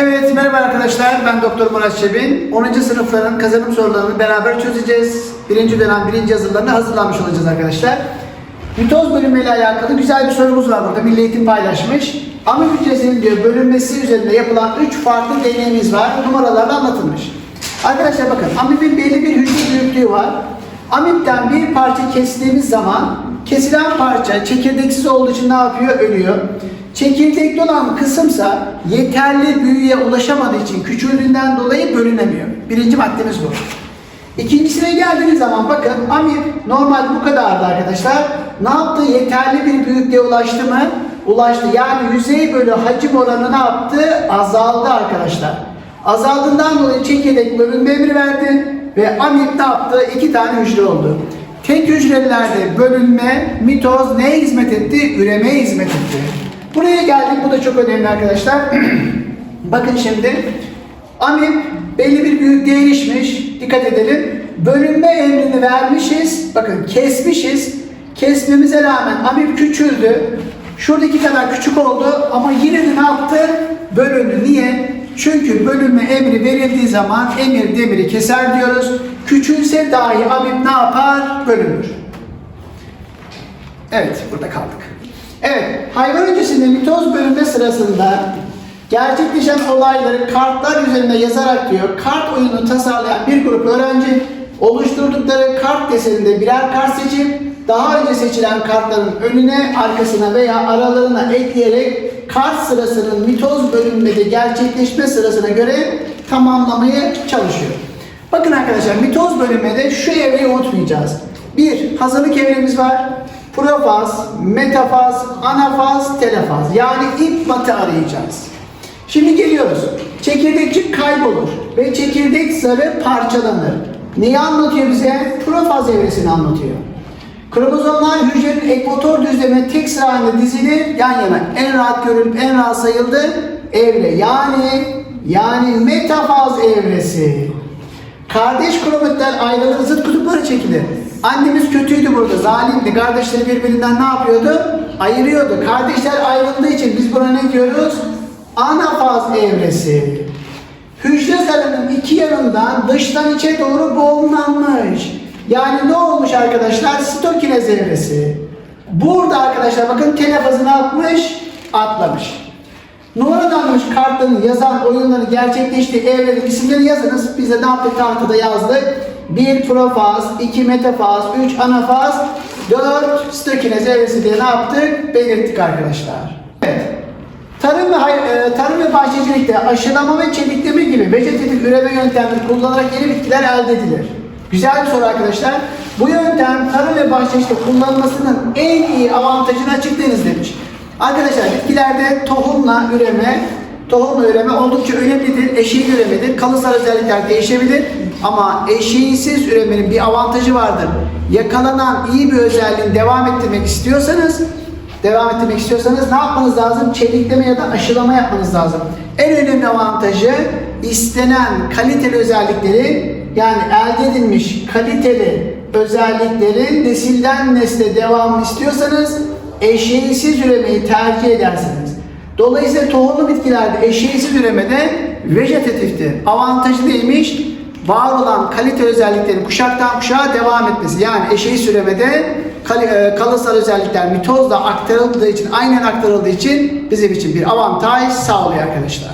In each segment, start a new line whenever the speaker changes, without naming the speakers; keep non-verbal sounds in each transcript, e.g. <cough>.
Evet, merhaba arkadaşlar. Ben Doktor Murat Çebin. 10. sınıfların kazanım sorularını beraber çözeceğiz. Birinci dönem birinci yazılarını hazırlanmış olacağız arkadaşlar. Mitoz bölünmeyle alakalı güzel bir sorumuz var burada. Milli Eğitim paylaşmış. Amip hücresinin diyor bölünmesi üzerinde yapılan 3 farklı deneyimiz var. Numaralarla anlatılmış. Arkadaşlar bakın, amipin belli bir hücre büyüklüğü var. Amipten bir parça kestiğimiz zaman kesilen parça çekirdeksiz olduğu için ne yapıyor? Ölüyor. Çekirdekli olan kısımsa yeterli büyüye ulaşamadığı için küçüldüğünden dolayı bölünemiyor. Birinci maddemiz bu. İkincisine geldiğiniz zaman bakın amip normal bu kadardı arkadaşlar. Ne yaptı? Yeterli bir büyüklüğe ulaştı mı? Ulaştı. Yani yüzey bölü hacim oranı ne yaptı? Azaldı arkadaşlar. Azaldığından dolayı çekirdek bölünme emri verdi ve amip ne yaptı? İki tane hücre oldu. Tek hücrelerde bölünme, mitoz neye hizmet etti? Üremeye hizmet etti. Buraya geldik. Bu da çok önemli arkadaşlar. <clears throat> Bakın şimdi. Amip belli bir büyüklüğe erişmiş. Dikkat edelim. Bölünme emrini vermişiz. Bakın kesmişiz. Kesmemize rağmen amip küçüldü. Şuradaki kadar küçük oldu ama yine de ne yaptı? Bölündü. Niye? Çünkü bölünme emri verildiği zaman emir demiri keser diyoruz. Küçülse dahi amip ne yapar? Bölünür. Evet, burada kaldık. Evet, hayvan öncesinde mitoz bölünme sırasında gerçekleşen olayları kartlar üzerinde yazarak diyor, kart oyunu tasarlayan bir grup öğrenci oluşturdukları kart deseninde birer kart seçip daha önce seçilen kartların önüne, arkasına veya aralarına ekleyerek kart sırasının mitoz bölünmede gerçekleşme sırasına göre tamamlamaya çalışıyor. Bakın arkadaşlar mitoz bölünmede şu evreyi unutmayacağız. Bir, hazırlık evremiz var. Profaz, metafaz, anafaz, telefaz. Yani ip batı arayacağız. Şimdi geliyoruz. Çekirdekçik kaybolur ve çekirdek zarı parçalanır. Neyi anlatıyor bize? Profaz evresini anlatıyor. Kromozomlar hücrenin ekvator düzlemine tek sıra halinde dizilir yan yana. En rahat görülüp en rahat sayıldı evre. Yani yani metafaz evresi. Kardeş kromatitler ayrılır, zıt kutupları çekilir. Annemiz kötüydü burada, zalimdi. Kardeşleri birbirinden ne yapıyordu? Ayırıyordu. Kardeşler ayrıldığı için biz buna ne diyoruz? Anafaz evresi. Hücre zarının iki yanından dıştan içe doğru boğumlanmış. Yani ne olmuş arkadaşlar? Sitokinez evresi. Burada arkadaşlar bakın telefazı ne yapmış? Atlamış. Numaralanmış kartların yazan oyunların gerçekleştiği evrenin isimleri yazınız. Biz de ne yaptık tahtada yazdık. 1 profaz, 2 metafaz, 3 anafaz, 4 stökinez evresi diye ne yaptık? Belirttik arkadaşlar. Evet. Tarım ve, e, tarım ve bahçecilikte aşılama ve çelikleme gibi vejetatif üreme yöntemleri kullanarak yeni bitkiler elde edilir. Güzel bir soru arkadaşlar. Bu yöntem tarım ve bahçecilikte kullanılmasının en iyi avantajını açıklayınız demiş. Arkadaşlar bitkilerde tohumla üreme, tohumla üreme oldukça önemlidir. Eşeği üremedir. Kalıtsal özellikler değişebilir. Ama eşeğsiz üremenin bir avantajı vardır. Yakalanan iyi bir özelliğini devam ettirmek istiyorsanız devam ettirmek istiyorsanız ne yapmanız lazım? Çelikleme ya da aşılama yapmanız lazım. En önemli avantajı istenen kaliteli özellikleri yani elde edilmiş kaliteli özelliklerin nesilden nesle devamını istiyorsanız eşeğsiz üremeyi tercih edersiniz. Dolayısıyla tohumlu bitkilerde eşeğsiz üremede vejetatiftir. Avantajı neymiş? Var olan kalite özelliklerin kuşaktan kuşağa devam etmesi. Yani eşeği süremede e, kalıtsal özellikler mitozla aktarıldığı için, aynen aktarıldığı için bizim için bir avantaj sağlıyor arkadaşlar.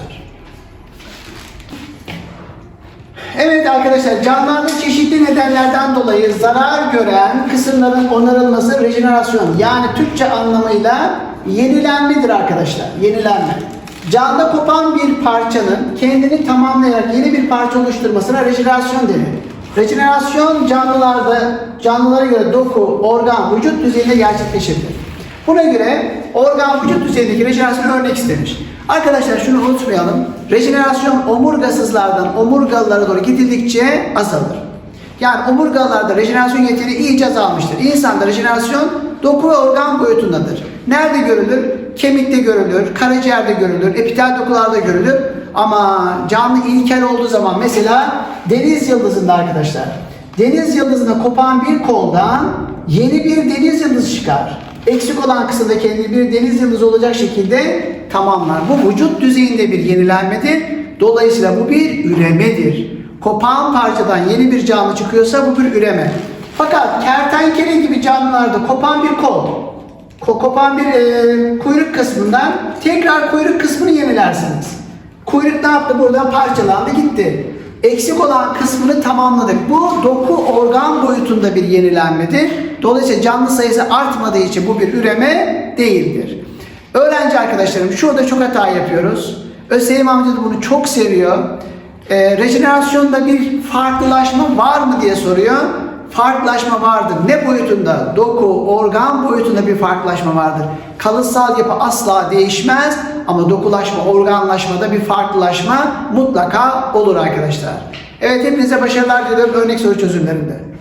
Evet arkadaşlar canlılarda çeşitli nedenlerden dolayı zarar gören kısımların onarılması rejenerasyon yani Türkçe anlamıyla yenilenmedir arkadaşlar. Yenilenme. Canda kopan bir parçanın kendini tamamlayarak yeni bir parça oluşturmasına rejenerasyon denir. Rejenerasyon canlılarda canlılara göre doku, organ, vücut düzeyinde gerçekleşir. Buna göre organ vücut düzeyindeki rejenerasyon örnek istemiş. Arkadaşlar şunu unutmayalım. Rejenerasyon omurgasızlardan omurgalılara doğru gidildikçe azalır. Yani omurgalarda rejenerasyon yeteneği iyice azalmıştır. İnsanda rejenerasyon doku ve organ boyutundadır. Nerede görülür? Kemikte görülür, karaciğerde görülür, epitel dokularda görülür. Ama canlı ilkel olduğu zaman mesela deniz yıldızında arkadaşlar. Deniz yıldızına kopan bir koldan yeni bir deniz yıldızı çıkar. Eksik olan kısımda kendini bir deniz yıldızı olacak şekilde tamamlar. Bu vücut düzeyinde bir yenilenmedir Dolayısıyla bu bir üremedir. Kopan parçadan yeni bir canlı çıkıyorsa bu bir üreme. Fakat kertenkele gibi canlılarda kopan bir kol, ko- kopan bir e, kuyruk kısmından tekrar kuyruk kısmını yenilersiniz. Kuyruk ne yaptı? Buradan parçalandı gitti. Eksik olan kısmını tamamladık. Bu doku organ boyutunda bir yenilenmedir. Dolayısıyla canlı sayısı artmadığı için bu bir üreme değildir. Öğrenci arkadaşlarım şurada çok hata yapıyoruz. Özseyim amca da bunu çok seviyor. Ee, rejenerasyonda bir farklılaşma var mı diye soruyor. Farklılaşma vardır. Ne boyutunda? Doku, organ boyutunda bir farklılaşma vardır. Kalıtsal yapı asla değişmez ama dokulaşma, organlaşmada bir farklılaşma mutlaka olur arkadaşlar. Evet hepinize başarılar diliyorum örnek soru çözümlerinde.